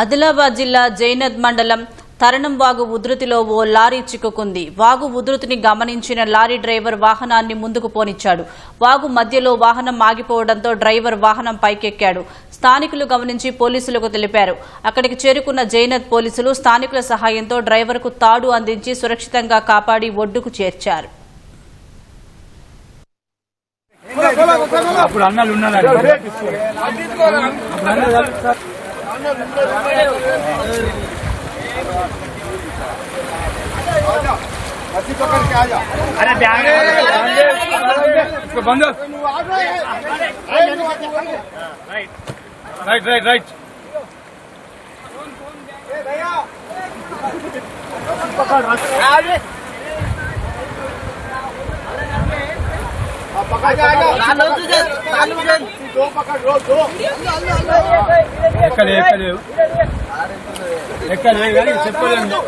ఆదిలాబాద్ జిల్లా జైనద్ మండలం తరణం వాగు ఉధృతిలో ఓ లారీ చిక్కుకుంది. వాగు ఉధృతిని గమనించిన లారీ డ్రైవర్ వాహనాన్ని ముందుకు పోనిచ్చాడు. వాగు మధ్యలో వాహనం ఆగిపోవడంతో డ్రైవర్ వాహనం పైకెక్కాడు. స్థానికులు గమనించి పోలీసులకు తెలిపారు. అక్కడికి చేరుకున్న జైనద్ పోలీసులు స్థానికుల సహాయంతో డ్రైవర్కు తాడు అందించి సురక్షితంగా కాపాడి ఒడ్డుకు చేర్చారు. అప్పుడు అన్నలు અરે ત્યાં બંધ રાઈટ રાઈટ રાઈટ પકડ પકડ. પકડ પકડ ఎక్కడ ఎక్కలే ఎక్కడ చెప్పలేదు